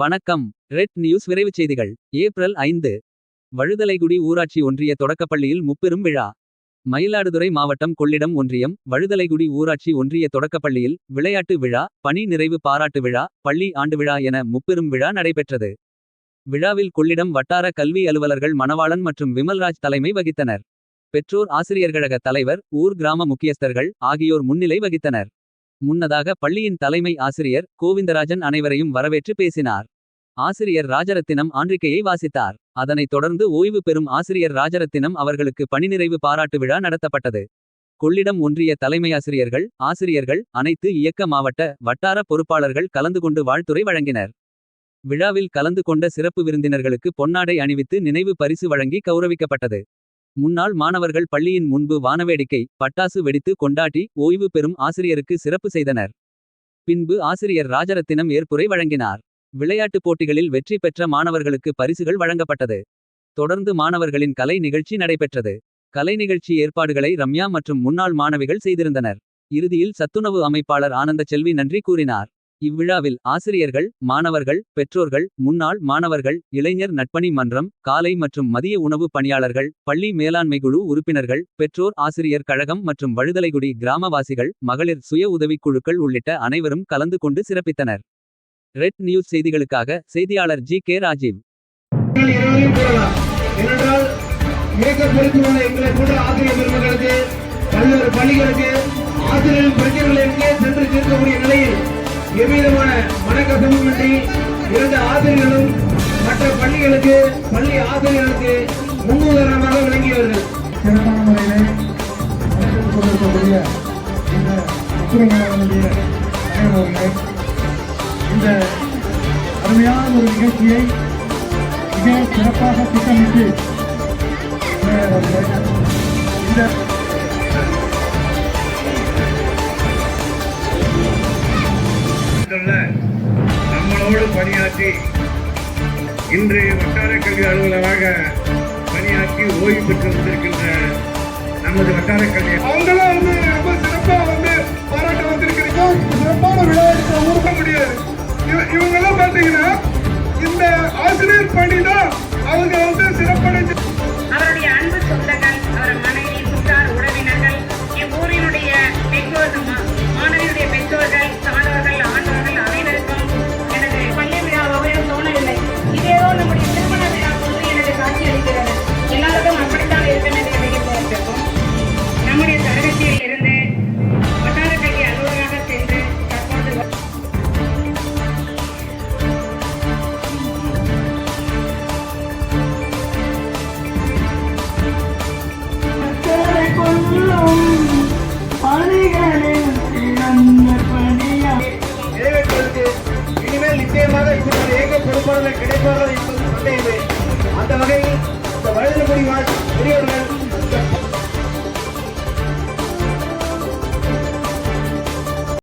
வணக்கம். Red news விரைவுச் செய்திகள். ஏப்ரல் ஐந்து. வழுதலைகுடி ஊராட்சி ஒன்றிய தொடக்கப்பள்ளியில் முப்பெரும் விழா. மயிலாடுதுறை மாவட்டம் கொள்ளிடம் ஒன்றியம் வழுதலைகுடி ஊராட்சி ஒன்றிய தொடக்கப்பள்ளியில் விளையாட்டு விழா பணி நிறைவு பாராட்டு விழா பள்ளி ஆண்டு விழா என முப்பெரும் விழா நடைபெற்றது. விழாவில் கொள்ளிடம் வட்டார கல்வி அலுவலர்கள் மணவாளன் மற்றும் விமல்ராஜ் தலைமை வகித்தனர். பெற்றோர் ஆசிரியர்களக தலைவர் ஊர் கிராம முக்கியஸ்தர்கள் ஆகியோர் முன்னிலை வகித்தனர். முன்னதாக பள்ளியின் தலைமை ஆசிரியர் கோவிந்தராஜன் அனைவரையும் வரவேற்று பேசினார். ஆசிரியர் ராஜரத்தினம் ஆன்றிக்கையை வாசித்தார். அதனைத் தொடர்ந்து ஓய்வு பெறும் ஆசிரியர் ராஜரத்தினம் அவர்களுக்கு பணிநிறைவு பாராட்டு விழா நடத்தப்பட்டது. கொள்ளிடம் ஒன்றிய தலைமையாசிரியர்கள் ஆசிரியர்கள் அனைத்து இயக்க மாவட்ட வட்டார பொறுப்பாளர்கள் கலந்து கொண்டு வாழ்த்துரை வழங்கினர். விழாவில் கலந்து கொண்ட சிறப்பு விருந்தினர்களுக்கு பொன்னாடை அணிவித்து நினைவு பரிசு வழங்கி கௌரவிக்கப்பட்டது. முன்னாள் மாணவர்கள் பள்ளியின் முன்பு வானவேடிக்கை பட்டாசு வெடித்து கொண்டாட்டி ஓய்வு பெறும் ஆசிரியருக்கு சிறப்பு செய்தனர். பின்பு ஆசிரியர் ராஜரத்தினம் ஏற்புரை வழங்கினார். விளையாட்டுப் போட்டிகளில் வெற்றி பெற்ற மாணவர்களுக்கு பரிசுகள் வழங்கப்பட்டது. தொடர்ந்து மாணவர்களின் கலை நிகழ்ச்சி நடைபெற்றது. கலை நிகழ்ச்சி ஏற்பாடுகளை ரம்யா மற்றும் முன்னாள் மாணவிகள் செய்திருந்தனர். இறுதியில் சத்துணவு அமைப்பாளர் ஆனந்த செல்வி நன்றி கூறினார். இவ்விழாவில் ஆசிரியர்கள் மாணவர்கள் பெற்றோர்கள் முன்னாள் மாணவர்கள் இளைஞர் நட்பணி மன்றம் காலை மற்றும் மதிய உணவு பணியாளர்கள் பள்ளி மேலாண்மை குழு உறுப்பினர்கள் பெற்றோர் ஆசிரியர் கழகம் மற்றும் வழுதலைகுடி கிராமவாசிகள் மகளிர் சுய உதவிக் குழுக்கள் உள்ளிட்ட அனைவரும் கலந்து கொண்டு சிறப்பித்தனர். ரெட் நியூஸ் செய்திகளுக்காக செய்தியாளர் ஜி. கே. ராஜீவ். பல்வேறு பள்ளிகளுக்கு ஆசிரியர்கள் பிரச்சனைகளை எங்கே சென்று தீர்க்கக்கூடிய நிலையில் எவ்விதமான மனக்கசமும் இன்றி இரண்டு ஆசிரியர்களும் மற்ற பள்ளிகளுக்கு பள்ளி ஆசிரியர்களுக்கு முன்னுதாரணமாக விளங்கியவர்கள். சிறப்பான முறையிலே கொண்டிருக்கக்கூடிய இந்த ஒத்துழையாளர்களுடைய தலைவர்களே இந்த அருமையான ஒரு நிகழ்ச்சியை மிக சிறப்பாக திட்டமிட்டு இந்த சொல்ல நம்மளோடு பணியாற்றி இன்று வட்டார கல்வி அலுவலராக பணியாற்றி ஓய்வு பெற்று வந்திருக்கின்ற நமது வட்டார கல்வி அவங்களாம் வந்து ரொம்ப சிறப்பாக வந்து பாராட்ட வந்திருக்கிறீங்க. சிறப்பான விளையாட்டு ஊர்க்க முடியாது. இவங்கெல்லாம் பார்த்தீங்கன்னா இந்த ஆசிரியர் பணி தான் அவங்க நிச்சயமாக இப்படி ஏக பொறுப்பாளர்கள் கிடைப்பார்கள் என்பது சந்தேகமே அந்த வகையில் இந்த வயதுக்குடி வாழ்க்கை